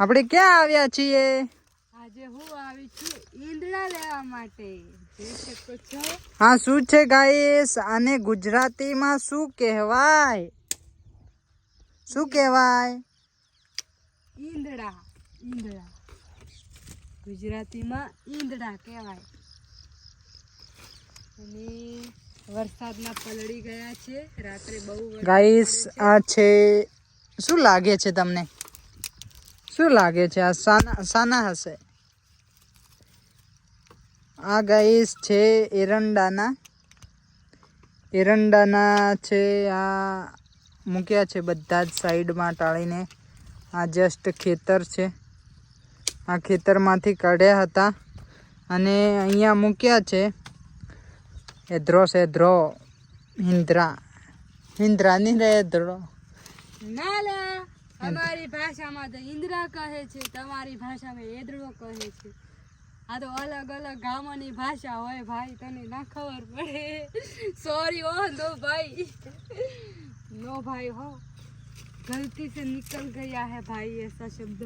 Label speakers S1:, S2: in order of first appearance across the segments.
S1: આપણે ક્યાં આવ્યા છીએ?
S2: આજે હું આવી છું ઈંદડા લેવા માટે.
S1: હા શું છે ગાઈસ? આને ગુજરાતીમાં શું કહેવાય? શું કહેવાય?
S2: ઈંદડા ઈંદડા ગુજરાતીમાં ઈંદડા કહેવાય. અને વરસાદમાં પલળી ગયા છે. રાત્રે બહુ
S1: ગાઈસ આ છે શું લાગે છે તમને? શું લાગે છે? આ સાના સાના હશે. આ ગાઈસ છે એરંડાના. એરંડાના છે આ મૂક્યા છે બધા જ સાઈડમાં ટાળીને. આ જસ્ટ ખેતર છે. આ ખેતરમાંથી કાઢ્યા હતા. અને અહીંયા મૂક્યા છે એધ્રો સેધ્રો હિન્દ્રા હિન્દ્રા નહીં રે એધ્રો.
S2: ના. અમારી ભાષામાં તો ઇન્દ્રા કહે છે, તમારી ભાષામાં એદડો કહે છે. આ તો અલગ અલગ ગામોની ભાષા હોય ભાઈ, તને ના ખબર પડે. સોરી ઓ, નો ભાઈ. નો ભાઈ, હો. ગલતી સે નિકલ ગયા હે ભાઈ એસા શબ્દ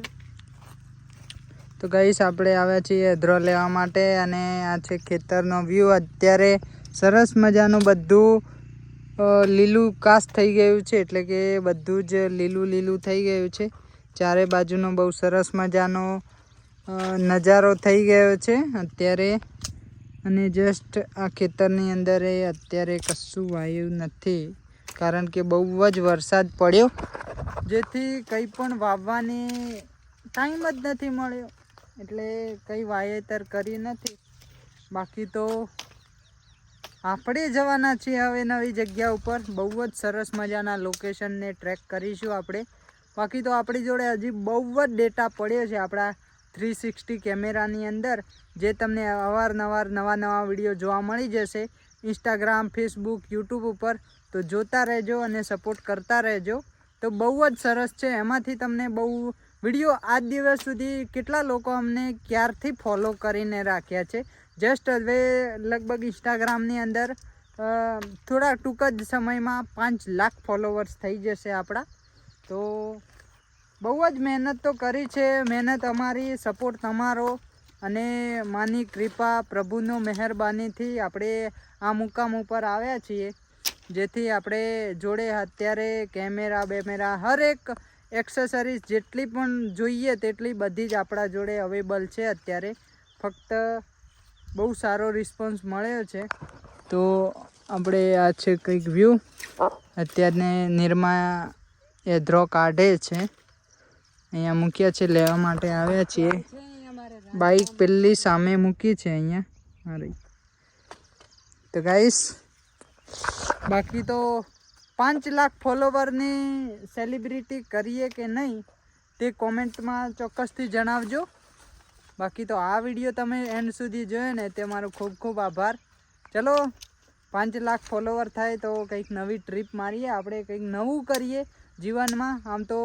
S1: તો ગઈશ આપણે આવ્યા છીએ એદ્રો લેવા માટે અને આ છે ખેતરનો વ્યૂ અત્યારે સરસ મજાનું બધું લીલું કાસ થઈ ગયું છે, એટલે કે બધું જ લીલું લીલું થઈ ગયું છે. ચારે બાજુનો બહુ સરસ મજાનો નજારો થઈ ગયો છે અત્યારે. અને જસ્ટ આ ખેતરની અંદર એ અત્યારે કશું વાયુ નથી, કારણ કે બહુ જ વરસાદ પડ્યો. જેથી કંઈ પણ વાવવાની ટાઈમ જ નથી મળ્યો. એટલે કંઈ વાવેતર કરી નથી. બાકી તો આપણે જવાના છીએ હવે નવી જગ્યા ઉપર. બહુ જ સરસ મજાના લોકેશનને ટ્રેક કરીશું આપણે. બાકી તો આપણી જોડે હજી બહુ જ ડેટા પડ્યો છે આપણા થ્રી સિક્સટી કેમેરાની અંદર, જે તમને અવારનવાર નવા નવા વીડિયો જોવા મળી જશે. ઇન્સ્ટાગ્રામ ફેસબુક યુટ્યુબ ઉપર. તો જોતા રહેજો અને સપોર્ટ કરતા રહેજો. તો બહુ જ સરસ છે. એમાંથી તમને બહુ વીડિયો આજ દિવસ સુધી કેટલા લોકો અમને ક્યારથી ફોલો કરીને રાખ્યા છે? જસ્ટ હવે લગભગ ઇન્સ્ટાગ્રામની અંદર થોડા ટૂંક જ સમયમાં પાંચ લાખ ફોલોવર્સ થઈ જશે આપણા. તો બહુ જ મહેનત તો કરી છે. મહેનત અમારી સપોર્ટ તમારો અને માની કૃપા પ્રભુનો મહેરબાનીથી આપણે આ મુકામ ઉપર આવ્યા છીએ. જેથી આપણે જોડે અત્યારે કેમેરા બેમેરા, હરેક એક્સેસરીઝ જેટલી પણ જોઈએ તેટલી બધી જ આપણા જોડે અવેલેબલ છે અત્યારે. ફક્ત બહુ સારો રિસ્પોન્સ મળ્યો છે. તો આપણે આ છે કંઈક વ્યૂ અત્યારને નિરમા એ ડ્રો કાઢે છે. અહીંયા મૂક્યા છે, લેવા માટે આવ્યા છીએ. બાઈક પેલી સામે મૂકી છે અહીંયા. મારી તો ગાઈસ બાકી તો પાંચ લાખ ફોલોવરની સેલિબ્રિટી કરીએ કે નહીં તે કોમેન્ટમાં ચોક્કસથી જણાવજો. બાકી તો આ વીડિયો તમે એન્ડ સુધી જોયો ને તે મારો ખૂબ ખૂબ આભાર. ચલો, પાંચ લાખ ફોલોવર થાય તો કંઈક નવી ટ્રીપ મારીએ, આપણે કંઈક નવું કરીએ જીવનમાં. આમ તો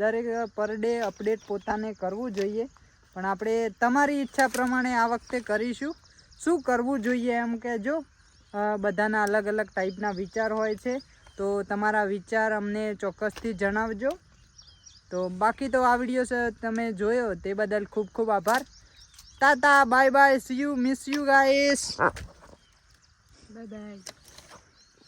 S1: દરેક પર ડે અપડેટ પોતાને કરવું જોઈએ. પણ આપણે તમારી ઈચ્છા પ્રમાણે આ વખતે કરીશું. શું કરવું જોઈએ એમ કહેજો. બધાના અલગ અલગ ટાઈપના વિચાર હોય છે. તો તમારા વિચાર અમને ચોક્કસથી જણાવજો. તો બાકી તો આ વીડિયો તમે જોયો, તે બદલ ખૂબ ખૂબ આભાર. Tata, bye bye see you miss you guys
S2: બધાય